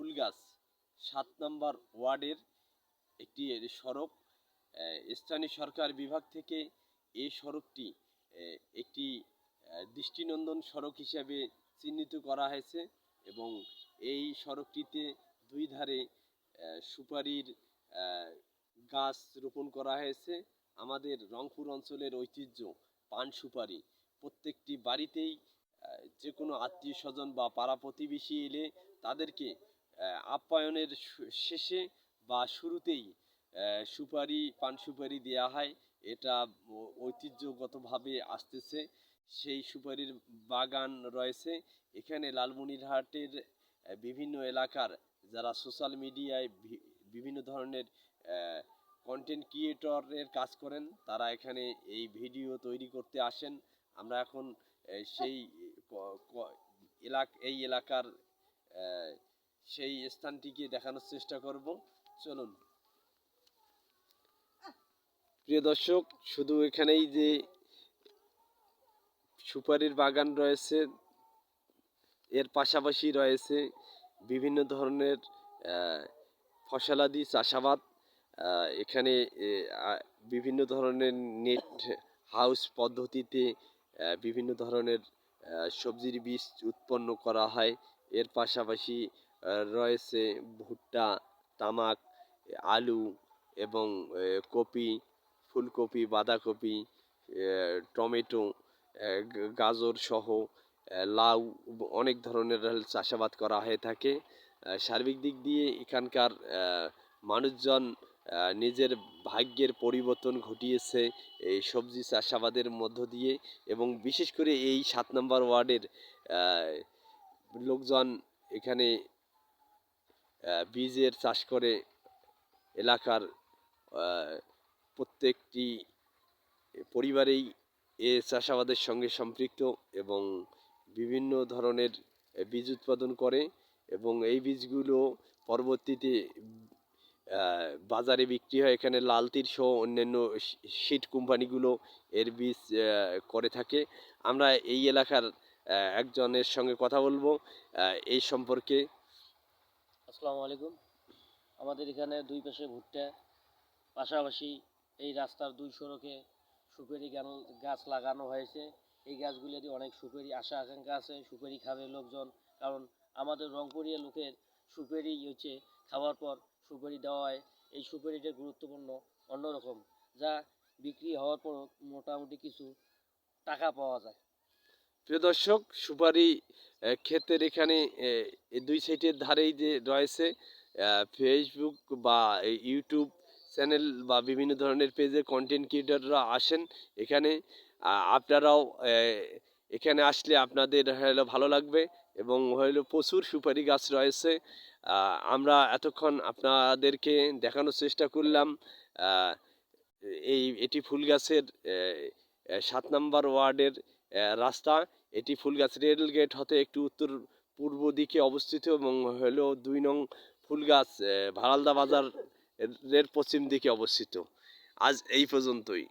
ফুলগাছ, সাত নম্বর ওয়ার্ডের একটি সড়ক। স্থানীয় সরকার বিভাগ থেকে এই সড়কটি একটি দৃষ্টিনন্দন সড়ক হিসাবে চিহ্নিত করা হয়েছে এবং এই সড়কটিতে দুই ধারে সুপারির গাছ রোপণ করা হয়েছে। আমাদের রংপুর অঞ্চলের ঐতিহ্য পান সুপারি। প্রত্যেকটি বাড়িতেই যে কোনো আত্মীয় স্বজন বা পাড়া প্রতিবেশী এলে তাদেরকে আপ্যায়নের শেষে বা শুরুতেই সুপারি, পান সুপারি দেওয়া হয়। এটা ঐতিহ্যগতভাবে আসতেছে। সেই সুপারির বাগান রয়েছে। এখানে লালমনিরহাটের বিভিন্ন এলাকার যারা সোশ্যাল মিডিয়ায় বিভিন্ন ধরনের কন্টেন্ট ক্রিয়েটরের কাজ করেন, তারা এখানে এই ভিডিও তৈরি করতে আসেন। আমরা এখন সেই এলাক, এই এলাকার সেই স্থানটিকে দেখানোর চেষ্টা করব। চলুন। প্রিয় দর্শক, শুধু এখানেই যে সুপারির বাগান রয়েছে, এর পাশাপাশি রয়েছে বিভিন্ন ধরনের ফসলাদি চাষাবাদ। এখানে বিভিন্ন ধরনের নেট হাউস পদ্ধতিতে বিভিন্ন ধরনের সবজির বীজ উৎপন্ন করা হয়। এর পাশাপাশি রয়েছে ভুট্টা, তামাক, আলু এবং কপি, ফুলকপি, বাঁধাকপি টমেটো গাজর সহ লাউ, অনেক ধরনের চাষাবাদ করা হয়ে থাকে। সার্বিক দিক দিয়ে এখানকার মানুষজন নিজের ভাগ্যের পরিবর্তন ঘটিয়েছে এই সবজি চাষাবাদের মধ্য দিয়ে এবং বিশেষ করে এই সাত নম্বর ওয়ার্ডের লোকজন এখানে বীজের চাষ করে এলাকার প্রত্যেকটি পরিবারেই এ চাষাবাদের সঙ্গে সম্পৃক্ত এবং বিভিন্ন ধরনের বীজ উৎপাদন করে এবং এই বীজগুলো পরবর্তীতে বাজারে বিক্রি হয়। এখানে লালতির সহ অন্যান্য সিট কোম্পানিগুলো এর বীজ করে থাকে। আমরা এই এলাকার একজনের সঙ্গে কথা বলব। এই সম্পর্কে আসসালামু আলাইকুম। আমাদের এখানে দুই পাশে ভুট্টা, পাশাপাশি এই রাস্তার দুই সড়কে সুপারি গাছ লাগানো হয়েছে। এই গাছগুলো দিয়ে অনেক সুপারি আশা আকাঙ্ক্ষা আছে, সুপারি খাবে লোকজন। কারণ আমাদের রংপুরিয়া লোকের সুপারি হচ্ছে খাওয়ার পর সুপারি দেওয়া হয়। এই সুপারিটা গুরুত্বপূর্ণ, অন্যরকম, যা বিক্রি হওয়ার পর মোটামুটি কিছু টাকা পাওয়া যায়। প্রিয় দর্শক, সুপারি ক্ষেতের এখানে দুই সাইডের ধারেই যে রয়েছে ফেসবুক বা ইউটিউব চ্যানেল বা বিভিন্ন ধরনের পেজে কন্টেন্ট ক্রিয়েটররা আসেন এখানে। আপনারাও এখানে আসলে আপনাদের হলো ভালো লাগবে এবং হলো প্রচুর সুপারি গাছ রয়েছে। আমরা এতক্ষণ আপনাদেরকে দেখানোর চেষ্টা করলাম এই, এটি ফুল গাছের সাত নম্বর ওয়ার্ডের রাস্তা। এটি ফুলগাছ রেল গেট হতে একটু উত্তর পূর্ব দিকে অবস্থিত এবং হলো দুই নং ফুলগাছ ভারালদা বাজার এর পশ্চিম দিকে অবস্থিত। আজ এই পর্যন্তই।